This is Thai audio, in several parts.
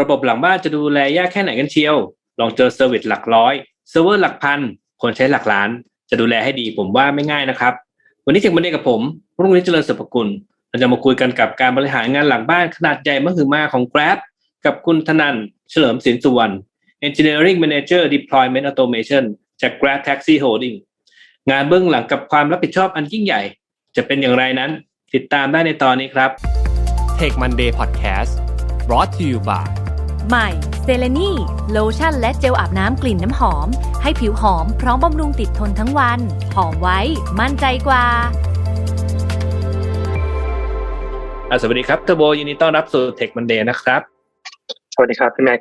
ระบบหลังบ้านจะดูแลยากแค่ไหนกันเชียว ลองเจอเซอร์วิสหลักร้อยเซิร์ฟเวอร์หลักพัน คนใช้หลักล้าน จะดูแลให้ดีผมว่าไม่ง่ายนะครับ วันนี้เทคมันเดกับผมรุ่งนี้เจริญสุภกุลเราจะมาคุยกันกับการบริหารงานหลังบ้านขนาดใหญ่มหึมาของ Grab กับคุณธนันเฉลิมสินสุวรรณ Engineering Manager Deployment Automation จาก Grab Taxi Holding งานเบื้องหลังกับความรับผิดชอบอันยิ่งใหญ่ จะเป็นอย่างไรนั้น ติดตามได้ในตอนนี้ครับ Take Monday Podcast brought to you by ใหม่เซเลนีโลชั่นและเจลอาบน้ำกลิ่นน้ำหอม ให้ผิวหอมพร้อมบำรุงติดทนทั้งวัน หอมไว้มั่นใจกว่าอะสวัสดีครับเทอร์โบยินดีต้อนรับสู่ Tech Monday นะครับ สวัสดีครับพี่แม็ก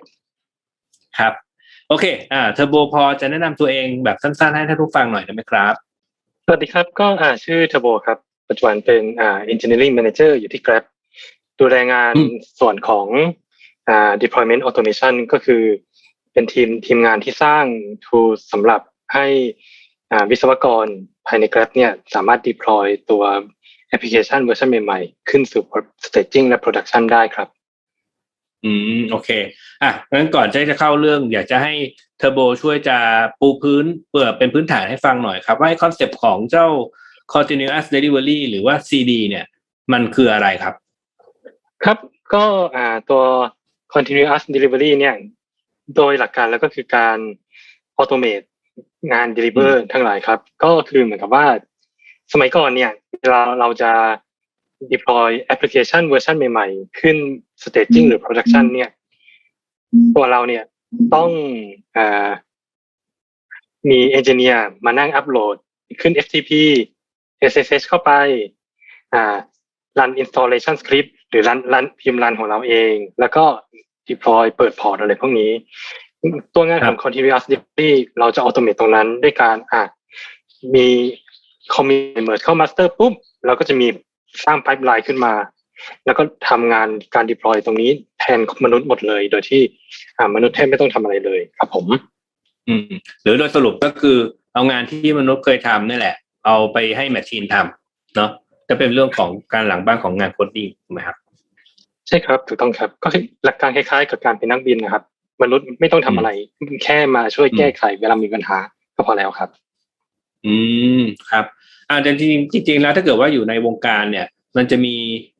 ครับ โอเค อ่าเทอร์โบพอจะแนะนำตัวเองแบบสั้นๆ ให้ท่านผู้ฟังหน่อยได้ไหมครับ สวัสดีครับก็อ่าชื่อเทอร์โบครับ ปัจจุบันเป็นอ่า engineering manager อยู่ที่ Grab ดูแลงานอืมส่วนของอ่า deployment automation ก็คือเป็นทีมทีมงานที่สร้าง tool สำหรับให้อ่าวิศวกรภายใน Grab เนี่ยสามารถ deploy ตัวแอปพลิเคชันเวอร์ชันใหม่ๆ ขึ้นสู่ staging และ production ได้ครับ อืม โอเค อะงั้นก่อนที่จะเข้าเรื่อง อยากจะให้เทอร์โบช่วยจะปูพื้นเปิดเป็นพื้นฐานให้ฟังหน่อยครับ ว่าคอนเซปต์ของเจ้า continuous delivery หรือว่า CD เนี่ย มันคืออะไรครับ ครับก็อ่าตัว continuous delivery เนี่ยโดยหลักการแล้วก็คือการ automate งาน deliver ทั้งหลายครับ ก็คือเหมือนกับว่า สมัยก่อนเนี่ยเวลาเราจะ deploy application เวอร์ชันใหม่ๆ ขึ้น staging หรือ production เนี่ย ตัวเราเนี่ยต้องอ่ามี engineer มานั่งอัปโหลดขึ้น FTP SSH เข้าไป อ่ารัน installation script หรือรันรันพิมพ์รันของเราเอง แล้วก็ deploy เปิดพอร์ตอะไรพวกนี้ ตัวงานของ continuous delivery เราจะ automate ตรงนั้นด้วยการอะมี commit merge เข้า master ปุ๊บเราก็จะมีสร้าง pipeline ขึ้นมา แล้วก็ทำงานการ deploy ตรงนี้แทนมนุษย์หมดเลย โดยที่อ่ามนุษย์แทบไม่ต้องทำอะไรเลยครับผม อืม หรือโดยสรุปก็คือเอางานที่มนุษย์เคยทำนี่แหละ เอาไปให้แมชชีนทำเนาะจะเป็นเรื่องของการหลังบ้านของงานโคดดิ้งถูกไหมครับ ใช่ครับถูกต้องครับ ก็หลักการคล้ายๆ กับการเป็นนักบินนะครับ มนุษย์ไม่ต้องทำอะไร แค่มาช่วยแก้ไขเวลามีปัญหาก็พอแล้วครับ อืมครับอ่าแต่จริงๆจริงๆแล้วถ้าเกิดว่าอยู่ในวงการเนี่ย มันจะมี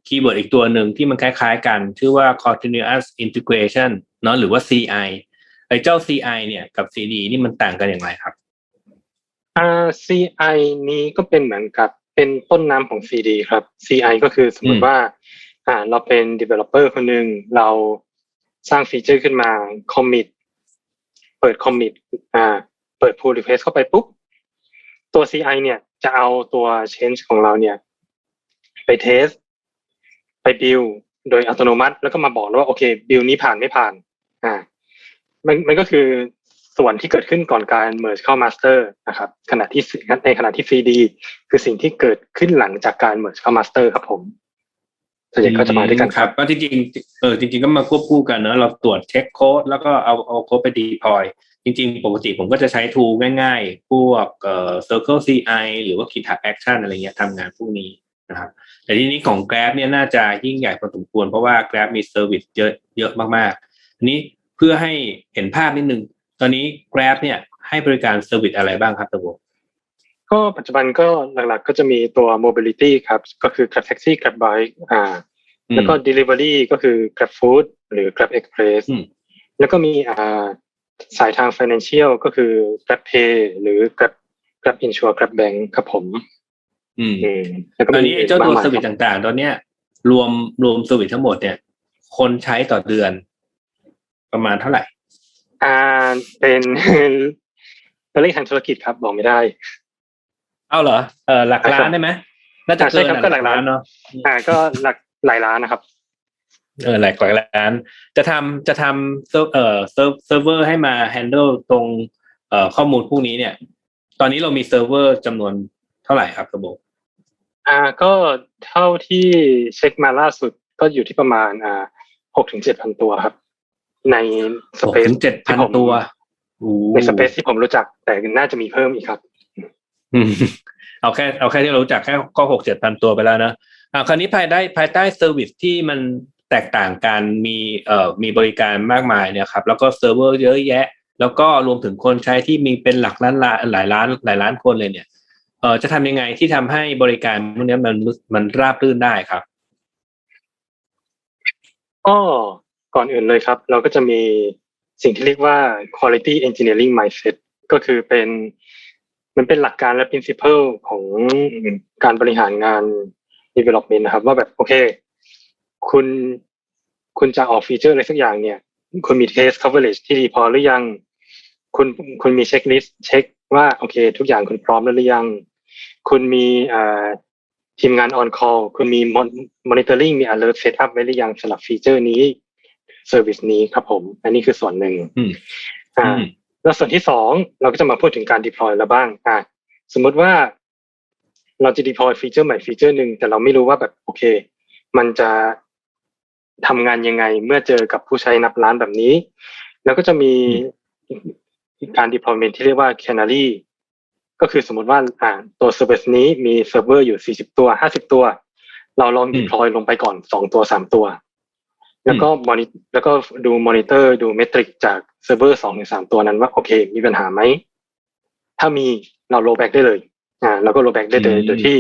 คีย์เวิร์ดอีกตัวหนึ่งที่มันคล้ายๆ กัน ชื่อว่า continuous integration เนาะหรือว่า CI ไอ้เจ้า CI เนี่ยกับ CD นี่มันต่างกันอย่างไรครับอ่า CI นี้ก็เป็นเหมือนกับเป็นต้นน้ำของ CD ครับ CI ก็คือสมมอืติมว่า อ่าเราเป็น developer คนหนึ่งเราสร้างฟีเจอร์ขึ้นมา commit เปิด commit อ่า เปิด pull request เข้าไปปุ๊บ ตัว CI เนี่ย จะเอาตัว change ของเราเนี่ย ไป test ไป build โดยอัตโนมัติ แล้วก็มาบอกแล้วว่า โอเค build นี้ผ่านไม่ผ่าน อ่า มันมันก็คือส่วนที่เกิดขึ้นก่อนการ merge เข้า master นะครับ ขณะที่ในขณะที่ CD คือสิ่งที่เกิดขึ้นหลังจากการ merge เข้า master ครับผม ส่วนใหญ่ก็จะมาด้วยกันครับ ก็จริงๆเออจริง ๆก็มาควบคู่กันเนอะเราตรวจเช็คโค้ดแล้วก็เอาเอาโค้ดไปดีพอยจริง ๆ ปกติผมก็จะใช้ทูง่าย ๆ พวกเอ่อ Circle CI หรือว่า GitHub Action อะไรเงี้ยทำงานพวกนี้นะครับแต่ทีนี้ของ Grab เนี่ยน่าจะยิ่งใหญ่พอสมควรเพราะว่า Grab มีเซอร์วิสเยอะเยอะมากๆอันนี้เพื่อให้เห็นภาพนิดนึง ตอนนี้ Grab เนี่ยให้บริการเซอร์วิสอะไรบ้างครับตะโบ ก็ปัจจุบันก็หลักๆ ก็จะมีตัว mobility ครับ ก็คือ Grab Taxi Grab Bike อ่า แล้วก็ delivery ก็คือ Grab Food หรือ Grab Express อืมแล้วก็มีอ่าสายทาง financial ก็คือ Grab Pay หรือ Grab Grab Insure Grab Bank ครับผม อืมอืมแล้วก็ตอนนี้ไอ้เจ้าตัวมกมยเซอร์วิสครับต่างๆ ตอนเนี้ย รวมรวมเซอร์วิสทั้งหมดเนี่ย คนใช้ต่อเดือน ประมาณเท่าไหร่ อ่าเป็นตัวเลขทางธุรกิจครับบอกไม่ได้ เอาเหรอเออหลักล้านได้ไหมน่าจะอ่าใช่เกินครับอะก็หลักล้านเนาะอ่าก็หลักหลายล้านนะครับเออหลายกว่าล้าน จะทำจะทำเซิร์ฟเอ่อเซิร์ฟเซิร์ฟเวอร์ให้มา handle ตรงเอ่อข้อมูลพวกนี้เนี่ย ตอนนี้เรามีเซิร์ฟเวอร์จำนวนเท่าไหร่ครับระบบอ่าก็เท่าที่เช็คมาล่าสุดก็อยู่ที่ประมาณอ่าหกถึงเจ็ดพันตัวครับ ในสหกเปซถึงเจ็ดพันตัวโอ้ในสเปซที่ผมรู้จักแต่น่าจะมีเพิ่มอีกครับอืม เอาแค่เอาแค่ที่เรารู้จักแค่ก็หกเจ็ดพันตัวไปแล้วนะอ่าคราวนี้ภายได้ภายใต้เซอร์วิสที่มันแตกต่างกันมีเอ่อมีบริการมากมายเนี่ยครับ แล้วก็เซิร์ฟเวอร์เยอะแยะ แล้วก็รวมถึงคนใช้ที่มีเป็นหลักล้านล้านหลายล้านหลายล้านคนเลยเนี่ยเออจะทำยังไงที่ทำให้บริการพวกนี้มันมันราบรื่นได้ครับก็ก่อนอื่นเลยครับ เราก็จะมีสิ่งที่เรียกว่า quality engineering mindset ก็คือเป็น มันเป็นหลักการและ principle ของการบริหารงาน development นะครับ ว่าแบบโอเค คุณคุณจะออกฟีเจอร์อะไรสักอย่างเนี่ย คุณมี test coverage ที่ดีพอหรือยัง คุณคุณมีเช็คลิสเช็คว่าโอเค ทุกอย่างคุณพร้อมแล้วหรือยัง คุณมีอ่าทีมงาน on call คุณมี monitoring มี alert set up ไว้หรือยังสำหรับฟีเจอร์นี้ service นี้ครับผม อันนี้คือส่วนหนึ่งอืมอ่าอืม แล้วส่วนที่สองเราก็จะมาพูดถึงการ deploy แล้วบ้างอ่าสมมติว่าเราจะ deploy ฟีเจอร์ใหม่ฟีเจอร์หนึ่งแต่เราไม่รู้ว่าแบบโอเค มันจะทำงานยังไงเมื่อเจอกับผู้ใช้นับล้านแบบนี้ แล้วก็จะมีการ deployment ที่เรียกว่า canary ก็คือสมมติว่าอ่าตัว service นี้มีเซิร์ฟเวอร์อยู่ 40 ตัว 50 ตัว เราลองอืม deploy ลงไปก่อนสองตัวสามตัว แล้วก็มอนิแล้วก็ดูมอนิเตอร์ดูเมทริกจาก เซิร์ฟเวอร์สองถึงสามตัวนั้นว่าโอเค มีปัญหาไหม ถ้ามีเราโรแบ็กได้เลย อ่าเราก็โรแบ็กได้เลยอืมโดยที่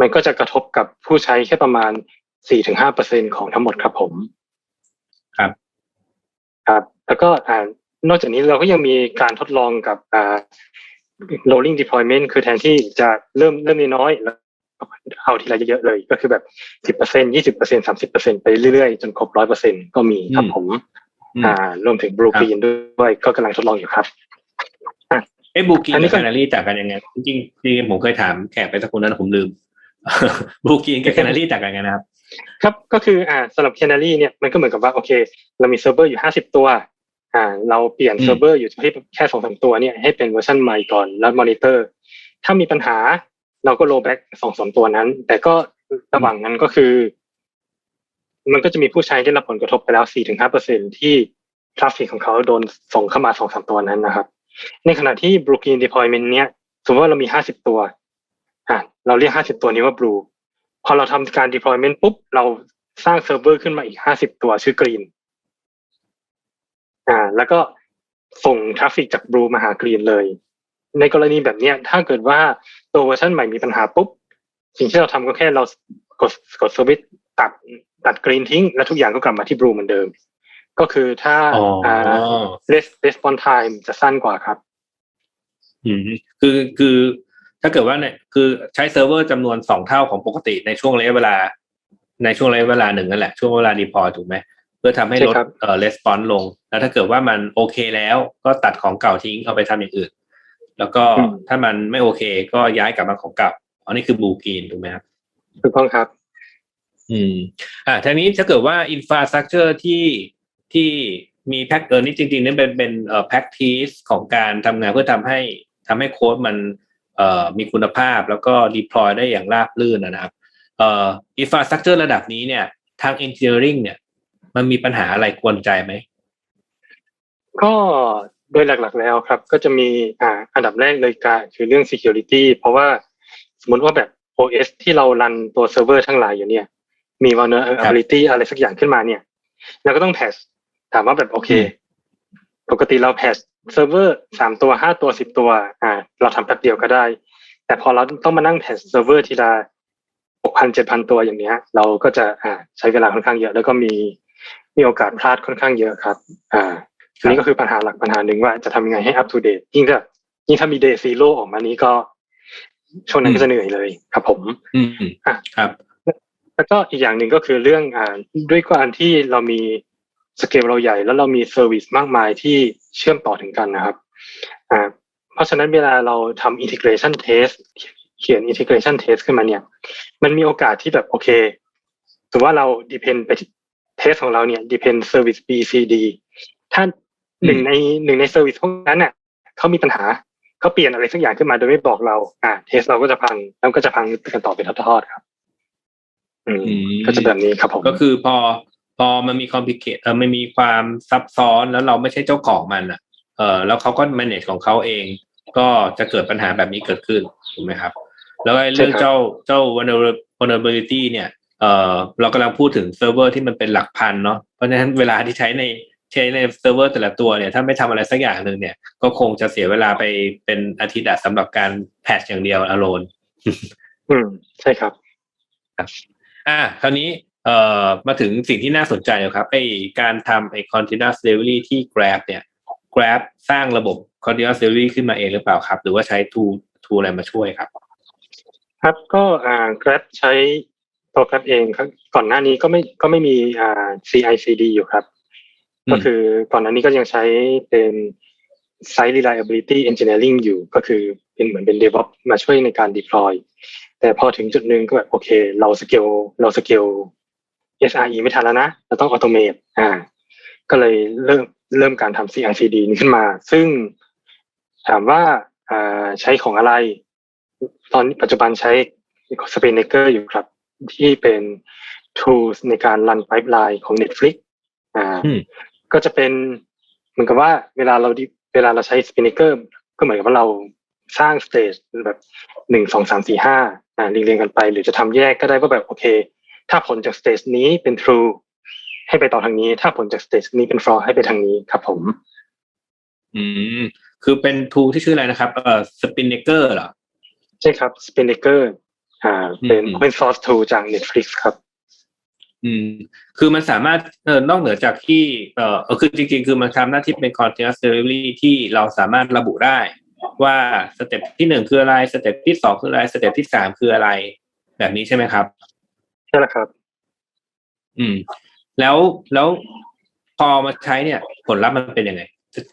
มันก็จะกระทบกับผู้ใช้แค่ประมาณสี่ถึงห้าเปอร์เซ็นของทั้งหมดครับผม ครับ ครับ แล้วก็อ่านอกจากนี้เราก็ยังมีการทดลองกับอ่า rolling deployment คือแทนที่จะเริ่มเริ่มน้อยๆแล้วเอาทีละเยอะๆเลย ก็คือแบบสิบเปอร์เซ็นยี่สิบเปอร์เซ็นสามสิบเปอร์เซ็นไปเรื่อยๆ จนครบร้อยเปอร์เซ็นก็มีครับอืมผม อืมอ่ารวมถึงบลูครับกรีนด้วยก็กำลังทดลองอยู่ครับเอ้บูกีนอันนี้กับก็แคนารีต่างกันยังไงจริงๆจริงๆผมเคยถามแขกไปสักคนนั้นผมลืมบูกีนกับแคนารีต่างกันยังไงนะครับ ครับก็คืออ่าสำหรับ Canary เนี่ยมันก็เหมือนกับว่าโอเค เรามีเซิร์ฟเวอร์อยู่ห้าสิบตัวอ่าเราเปลี่ยนอืมเซิร์ฟเวอร์อยู่ที่แค่สองสามตัวเนี่ยให้เป็นเวอร์ชันใหม่ก่อนแล้วมอนิเตอร์ ถ้ามีปัญหาเราก็โรแบ็กสองสามตัวนั้น แต่ก็ระหว่างนั้นก็คือ มันก็จะมีผู้ใช้ได้รับผลกระทบไปแล้วสี่ถึงห้าเปอร์เซ็นที่ทราฟฟิกของเขาโดนส่งเข้ามาสองสามตัวนั้นนะครับ ในขณะที่ Blue Green Deployment เนี่ยสมมติว่าเรามีห้าสิบตัวอ่าเราเรียกห้าสิบตัวนี้ว่า Blue พอเราทำการ deployment ปุ๊บ เราสร้างเซิร์ฟเวอร์ขึ้นมาอีกห้าสิบตัวชื่อกรีนอ่า แล้วก็ส่งทราฟฟิกจาก Blue มาหากรีนเลย ในกรณีแบบเนี้ยถ้าเกิดว่าตัวเวอร์ชันใหม่มีปัญหาปุ๊บ สิ่งที่เราทำก็แค่เรากดกดสวิต ตัดตัดกรีนทิ้ง แล้วทุกอย่างก็กลับมาที่ Blue เหมือนเดิม ก็คือถ้าอ๋ออ่า res- response time จะสั้นกว่าครับ อืมคือคือถ้าเกิดว่าเนี่ยคือใช้เซิร์ฟเวอร์จำนวนสองเท่าของปกติในช่วงระยะเวลา ในช่วงระยะเวลาหนึ่งนั่นแหละ ช่วงเวลาดีพอถูกไหมเพื่อทำให้ลดใช่ครับเอ่อレスปอนลง แล้วถ้าเกิดว่ามันโอเคแล้วก็ตัดของเก่าทิ้งเอาไปทำอย่างอื่น แล้วก็ถ้ามันไม่โอเค ก็ย้ายกลับมาของเก่าอันนี้คือบูกีนถูกไหมครับถูกต้องครับ อืม อ่าทีนี้ถ้าเกิดว่าอินฟราสตรักเจอร์ที่ที่มีแพ็กเออนี่จริงๆนี่เป็นเป็นเอ่อแพ็กทีสของการทำงานเพื่อทำให้ทำให้โค้ดมันเอ่อมีคุณภาพแล้วก็ดีพลอยได้อย่างราบรื่นนะครับเอ่ออินฟราสตรักเจอร์ระดับนี้เนี่ย ทาง engineering เนี่ย มันมีปัญหาอะไรกวนใจไหม ก็โดยหลักๆแล้วครับ ก็จะมีอ่าอันดับแรกเลยการคือเรื่อง security เพราะว่าสมมติว่าแบบ OS ที่เรารันตัวเซิร์ฟเวอร์ทั้งหลายอยู่เนี่ย มี vulnerability อะไรสักอย่างขึ้นมาเนี่ยเราก็ต้องแพชถามว่าแบบโอเค ปกติเราแพชเซิร์ฟเวอร์สามตัวห้าตัวสิบตัว อ่า เราทำแป๊บเดียวก็ได้ แต่พอเราต้องมานั่งแพชเซิร์ฟเวอร์ทีละหกพันเจ็ดพันตัวอย่างเนี้ย เราก็จะอ่าใช้เวลาค่อนข้างเยอะ แล้วก็มีมีโอกาสพลาดค่อนข้างเยอะครับ อ่าอันนี้ก็คือปัญหาหลักปัญหาหนึ่งว่าจะทำยังไงให้ up to date ยิ่งถ้ายิ่งถ้ามี day zero ออกมานี้ก็ช่วงนั้นก็จะเหนื่อยเลยครับผม อืมอะครับ แล้วก็อีกอย่างหนึ่งก็คือเรื่องอ่าด้วยการที่เรามีสเกลเราใหญ่ แล้วเรามีเซอร์วิสมากมายที่เชื่อมต่อถึงกันนะครับอ่าเพราะฉะนั้นเวลาเราทำ integration test เขียน integration test ขึ้นมาเนี่ย มันมีโอกาสที่แบบโอเคถือว่าเรา depend ไปที่ test ของเราเนี่ย depend service B C D ถ้าหนึ่งในหนึ่งในเซอร์วิสพวกนั้นน่ะเขามีปัญหาเขาเปลี่ยนอะไรสักอย่างขึ้นมาโดยไม่บอกเรา อ่า เทสเราก็จะพังแล้วก็จะพังกันต่อเป็นทอดๆครับอืมอืม ก็จะแบบนี้ครับผมก็คือพอพอมันมีคอมพลิเคทเออมันมีความซับซ้อนแล้วเราไม่ใช่เจ้าของมันอะ เออแล้วเขาก็ manage ของเขาเอง ก็จะเกิดปัญหาแบบนี้เกิดขึ้นถูกไหมครับ แล้วไอ้เรื่องใช่ครับเจ้าเจ้า vulnerability เนี่ยเอเอ่อเรากำลังพูดถึงเซิร์ฟเวอร์ที่มันเป็นหลักพันเนาะเพราะฉะนั้นเวลาที่ใช้ในใช้ในเซิร์ฟเวอร์แต่ละตัวเนี่ยถ้าไม่ทำอะไรสักอย่างหนึ่งเนี่ย ก็คงจะเสียเวลาไปเป็นอาทิตย์อะสำหรับการแพทชอย่างเดียวอโลนอืมใช่ครับ อ่าคราวนี้เอ่อมาถึงสิ่งที่น่าสนใจนะครับไอการทำไอ continuous delivery ที่ Grab เนี่ย Grab สร้างระบบ continuous delivery ขึ้นมาเองหรือเปล่าครับ หรือว่าใช้ tool tool อะไรมาช่วยครับ ครับก็อ่า Grab ใช้ตัว Grab เองครับก่อนหน้านี้ก็ไม่ก็ไม่มีอ่า CI/CD อยู่ครับอืมก็คือก่อนหน้านี้ก็ยังใช้เป็น Site Reliability Engineering อยู่ก็คือเป็นเหมือนเป็น DevOps มาช่วยในการ deploy แต่พอถึงจุดหนึ่งก็แบบโอเค เราสเกลเราสเกล SRE ไม่ทันแล้วนะ เราต้อง automate อ่า ก็เลยเริ่มเริ่มการทำ CI/CD นี้ขึ้นมา ซึ่งถามว่าอ่าใช้ของอะไร ตอนนี้ปัจจุบันใช้ Spinnaker อยู่ครับ ที่เป็น tools ในการรัน pipeline ของ Netflix อ่าอืมก็จะเป็น เหมือนกับว่าเวลาเราดิเวลาเราใช้ Spinnaker ก็เหมือนกับว่าเรา สร้าง stage แบบหนึ่งสองสามสี่ห้าอ่าเรียงๆกันไป หรือจะทำแยกก็ได้ว่าแบบโอเค ถ้าผลจาก stage นี้เป็น true ให้ไปต่อทางนี้ ถ้าผลจาก stage นี้เป็น false ให้ไปทางนี้ครับผม อืมคือเป็น tool ที่ชื่ออะไรนะครับเอ่อ Spinnaker เหรอใช่ครับ Spinnaker อ่า เป็นอืม open source tool จาก Netflix ครับอืมคือมันสามารถเออนอกเหนือจากที่เอ่อเออคือจริงๆ คือมันทำหน้าที่เป็น continuous delivery ที่เราสามารถระบุได้ ว่าสเต็ปที่หนึ่งคืออะไรสเต็ปที่สองคืออะไรสเต็ปที่สามคืออะไร แบบนี้ใช่ไหมครับใช่แล้วครับ อืม แล้วแล้วพอมาใช้เนี่ย ผลลัพธ์มันเป็นยังไง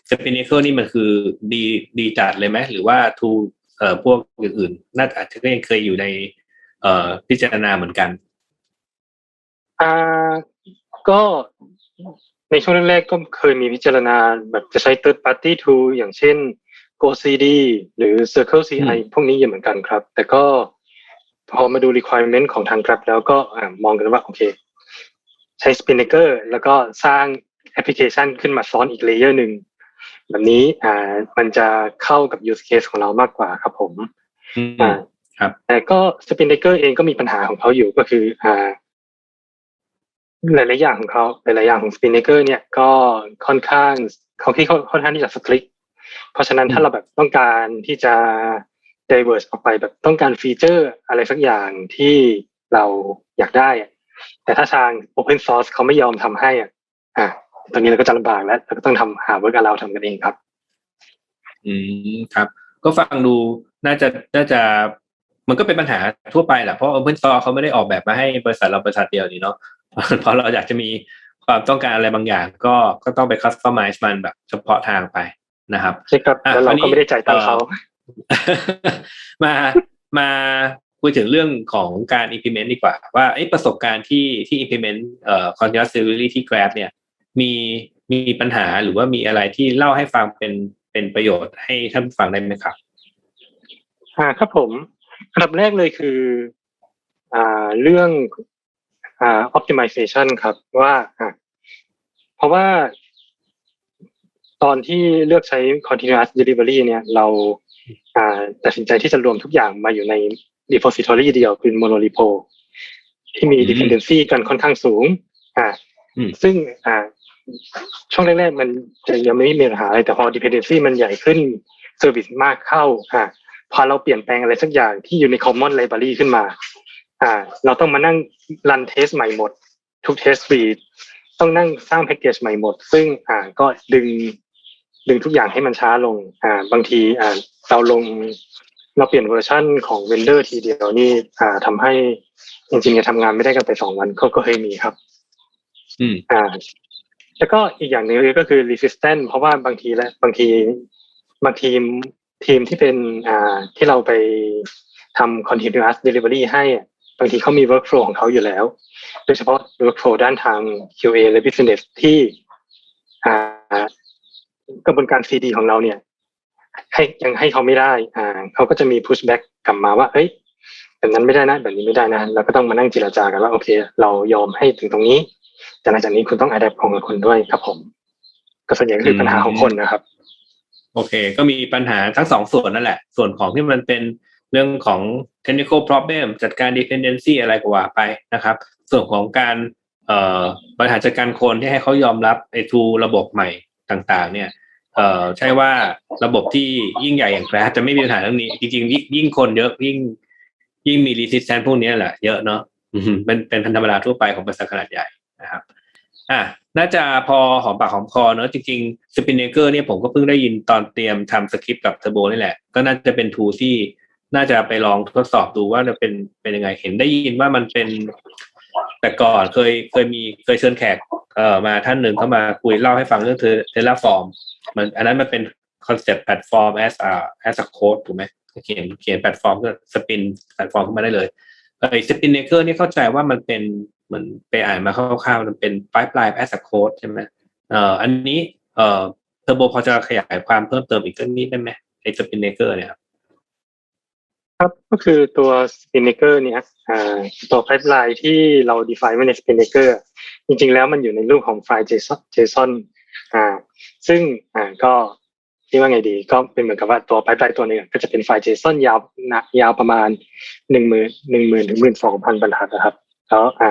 สปินเนเ e อร์นี่มันคือดีดีจัดเลยไหมหรือว่าทูเอ่อพวกอื่นๆน่าจะอาจจะก็ยังเคยอยู่ใน เอ่อพิจารณาเหมือนกัน อ่าก็ในช่วงแรกๆก็เคยมีพิจารณาแบบจะใช้ third party tool อย่างเช่น GoCD หรือ Circle CI พวกนี้อยู่เหมือนกันครับ แต่ก็พอมาดู requirement ของทาง Grab แล้วก็อ่ามองกันว่า โอเค ใช้ Spinnaker แล้วก็สร้างแอปพลิเคชันขึ้นมาซ้อนอีกเลเยอร์หนึ่งแบบนี้อ่ามันจะเข้ากับ use case ของเรามากกว่าครับผมอืมอ่าครับแต่ก็ Spinnaker เองก็มีปัญหาของเขาอยู่ก็คืออ่าหลายๆอย่างของเขาหลายๆอย่างของ Spinnaker เนี่ยก็ค่อนข้างเขาที่ค่อนข้างที่จะสตริก เพราะฉะนั้นอืมถ้าเราแบบต้องการที่จะ diverge ออกไปแบบต้องการฟีเจอร์อะไรสักอย่างที่เราอยากได้อะแต่ถ้าทาง Open Source เขาไม่ยอมทำให้อะอะตอนนี้เราก็จะลำบากแล้วเราก็ต้องทำหา work around ทำกันเองครับ อืมครับ ก็ฟังดูน่าจะน่าจะมันก็เป็นปัญหาทั่วไปแหละเพราะ Open Source เขาไม่ได้ออกแบบมาให้บริษัทเราบริษัทเดียวนี่เนาะเพราะเราอยากจะมีความต้องการอะไรบางอย่าง ก็ก็ต้องไป customize มันแบบเฉพาะทางไป นะครับใช่ครับอะแล้วเราคราวนี้ก็ไม่ได้จ่ายตังค์เขามามาคุยถึงเรื่องของการ implement ดีกว่า ว่าไอ้ประสบการณ์ที่ที่ implement เอ่อ continuous delivery ที่ Grab เนี่ยมีมีปัญหาหรือว่ามีอะไรที่เล่าให้ฟังเป็นเป็นประโยชน์ให้ท่านผู้ฟังได้ไหมครับอ่าครับผมอันดับแรกเลยคืออ่าเรื่องอ่า optimization ครับว่าอะเพราะว่า ตอนที่เลือกใช้ continuous delivery เนี่ยเราอ่าตัดสินใจที่จะรวมทุกอย่างมาอยู่ใน repository เดียวคือ monorepo ที่มีอืม dependency กันค่อนข้างสูง อ่าอืมซึ่งอ่า ช่วงแรกๆมันจะยังไม่มีปัญหาอะไรแต่พอ dependency มันใหญ่ขึ้น service มากเข้า อ่า พอเราเปลี่ยนแปลงอะไรสักอย่างที่อยู่ใน common library ขึ้นมา อ่า เราต้องมานั่งรันเทสใหม่หมด ทุกเทสฟีดต้องนั่งสร้างแพ็กเกจใหม่หมด ซึ่งอ่าก็ดึง ดึงทุกอย่างให้มันช้าลง อ่า บางทีอ่าเราลงเราเปลี่ยนเวอร์ชันของเวนเดอร์ทีเดียวนี่อ่าทำให้จริงๆทำงานไม่ได้กันไปสองวันก็ก็เคยมีครับ อืมอ่า แล้วก็อีกอย่างหนึ่งก็คือ resistant เพราะว่าบางทีแล้วบางทีบางทีมทีมที่เป็นอ่าที่เราไปทำ continuous delivery ให้อะบางทีเขามี workflow ของเขาอยู่แล้ว โดยเฉพาะ workflow ด้านทาง QA และ business ที่อ่า กระบวนการ CD ของเราเนี่ย ให้ยังให้เขาไม่ได้ อ่าเขาก็จะมี pushback กลับมาว่าเฮ้ยแบบนั้นไม่ได้นะแบบนี้ไม่ได้นะเราก็ต้องมานั่งเจรจากันว่าโอเค เรายอมให้ถึงตรงนี้ แต่หลังจากนี้คุณต้อง adapt ของคุณด้วยครับผม ก็ส่วนใหญ่ก็คือปัญหาของคนนะครับ โอเค ก็มีปัญหาทั้งสองส่วนนั่นแหละ ส่วนของที่มันเป็นเรื่องของ technical problem จัดการ dependency อะไรกว่าไปนะครับ ส่วนของการเอ่อบริหารจัดการคนที่ให้เขายอมรับไอ้ทูระบบใหม่ต่าง ๆ เนี่ย เอ่อใช่ว่าระบบที่ยิ่งใหญ่อย่างแกรจะไม่มีปัญหาเรื่องนี้ จริงๆ ยิ่งยิ่งคนเยอะยิ่ง ยิ่งมีรีสิสแตนพวกนี้แหละเยอะเนาะมเป็นเป็นพันธรรมดาทั่วไปของบริษัทขนาดใหญ่นะครับอะน่าจะพอหอมปากหอมคอเนอะจริงๆสปินเนเกอร์เนี่ยผมก็เพิ่งได้ยินตอนเตรียมทำสคริปต์กับเทอร์โบนี่แหละ ก็น่าจะเป็นทูที่น่าจะไปลองทดสอบดูว่าจะเป็นเป็นยังไงเห็นได้ยินว่ามันเป็น แต่ก่อนเคยเคยมีเคยเชิญแขก เอ่อมาท่านหนึ่งเข้ามาคุยเล่าให้ฟังเรื่องเทเทเลฟอร์มมันอันนั้นมันเป็นคอนเซ็ปต์แพลตฟอร์ม as a as a code ถูกไหมเขียนเขียนแพลตฟอร์มก็สปินแพลตฟอร์มขึ้นมาได้เลยเออสปินเนเกอร์นี่เข้าใจว่ามันเป็นเหมือนไปอ่านมาคร่าวๆมันเป็น pipeline as a code ใช่ไหมเอ่ออันนี้เอ่อเทอร์โบพอจะขยายความเพิ่มเติมอีกสักนิดได้ไหมไอ้สปินเนเกอร์เนี่ย ครับครับก็คือตัว Spinnaker เนี่ยอ่าตัว pipeline ที่เรา define ไว้ใน Spinnaker จริงๆแล้วมันอยู่ในรูปของไฟล์ JSON JSON อ่า ซึ่งอ่าก็ที่ว่าไงดี ก็เป็นเหมือนกับว่าตัว pipeline ตัวหนึงก็จะเป็นไฟล์ JSON ยาวนะยาวประมาณหนึ่งหมื่นหนึ่งหมื่นถึงหมื่นสองพันบรรทัดนะครับแล้วอ่า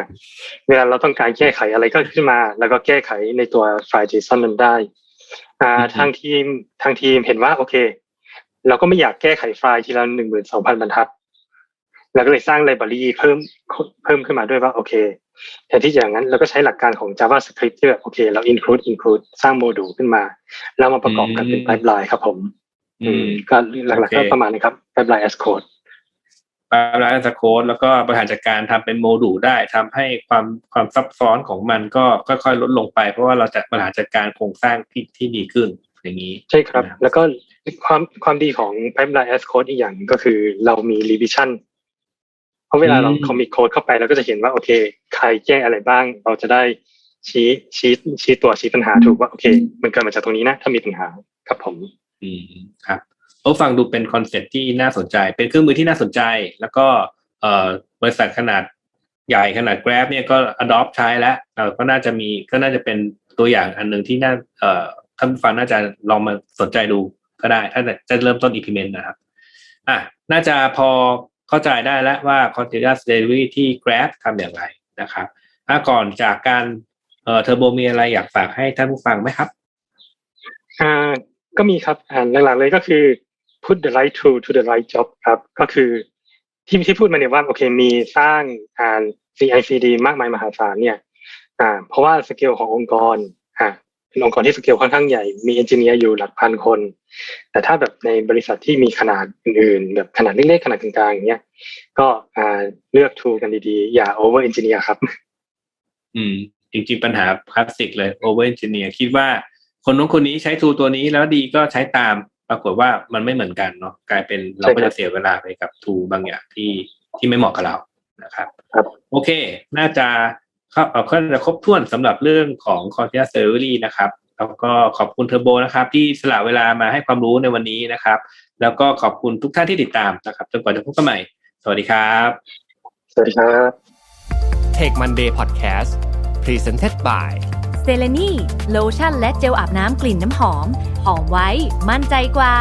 เวลาเราต้องการแก้ไขอะไรก็ขึ้นมา แล้วก็แก้ไขในตัวไฟล์ JSON นั้นได้ อ่าอืมทางทีมทางทีมเห็นว่าโอเค เราก็ไม่อยากแก้ไขไฟล์ทีละหนึ่งหมื่นสองพันบรรทัดเราก็เลยสร้างไลบรารีเพิ่มเพิ่มขึ้นมาด้วยว่าโอเคแทนที่จะอย่างนั้นเราก็ใช้หลักการของ JavaScript ที่แบบโอเค เรา include include สร้างโมดูลขึ้นมา แล้วมาประกอบกันเป็นอืม pipeline ครับผมอืมก็หลักๆโอเคก็ประมาณนี้ครับ pipeline as code ปาร้านสโคดแล้วก็บริหารจัดการทำเป็นโมดูลได้ทำให้ความความซับซ้อนของมันก็ค่อยๆลดลงไป เพราะว่าเราจะบริหารจัดการโครงสร้างที่ที่ดีขึ้นอย่างนี้ ใช่ครับนะครับแล้วก็ ความความดีของ pipeline as code อีกอย่างหนึ่งก็คือเรามี revision เพราะเวลาเราอืม commit code เข้าไปเราก็จะเห็นว่าโอเค ใครแก้อะไรบ้าง เราจะได้ชี้ชี้ชี้ตัวชี้ปัญหาถูกว่าโอเค มันเกิดมาจากตรงนี้นะ ถ้ามีปัญหาครับผม อืมครับโอ้ฟังดูเป็นคอนเซ็ปต์ที่น่าสนใจ เป็นเครื่องมือที่น่าสนใจ แล้วก็เอ่อบริษัทขนาดใหญ่ขนาด Grab เนี่ยก็ adopt ใช้แล้วเอ่อก็น่าจะมีก็น่าจะเป็นตัวอย่างอันหนึ่งที่น่าเอ่อท่านผู้ฟังน่าจะลองมาสนใจดู ก็ได้ ถ้าจะเริ่มต้น implement นะครับอะน่าจะพอเข้าใจได้แล้วว่า continuous delivery ที่ Grab ทำอย่างไรนะครับถ้าก่อนจากการเอ่อเทอร์โบมีอะไรอยากฝากให้ท่านผู้ฟังไหมครับอ่าก็มีครับอ่าหลักๆเลยก็คือ put the right tool to the right job ครับ ก็คือที่ที่พูดมาเนี่ยว่าโอเคมีสร้างอ่า CICD มากมายมหาศาลเนี่ยอ่าเพราะว่าสเกลขององค์กร เป็นองค์กรที่สเกลค่อนข้างใหญ่ มีเอนจิเนียร์อยู่หลักพันคน แต่ถ้าแบบในบริษัทที่มีขนาดอื่นๆ แบบขนาดเล็กๆ ขนาดกลางๆอย่างเงี้ย ก็อ่าเลือก tool กันดีๆ อย่า over engineer ครับ อืม จริงๆปัญหาคลาสสิกเลย over engineer คิดว่าคนนู้นคนนี้ใช้ทูตัวนี้แล้วดีก็ใช้ตาม ปรากฏว่ามันไม่เหมือนกันเนาะกลายเป็นเราก็ใช่ครัจะบเสียเวลาไปกับทูบางอย่างที่ที่ไม่เหมาะกับเรานะครับ ครับ โอเค น่าจะ เข้าเอ่อค่อนจะครบถ้วนสำหรับเรื่องของ continuous delivery นะครับแล้วก็ขอบคุณเทอร์โบนะครับ ที่สละเวลามาให้ความรู้ในวันนี้นะครับ แล้วก็ขอบคุณทุกท่านที่ติดตามนะครับจนกว่าจะพบกันใหม่ สวัสดีครับ สวัสดีครับ Take Monday Podcast Presented by เซเลนีโลชั่นและเจลอาบน้ำกลิ่นน้ำหอม หอมไว้ มั่นใจกว่า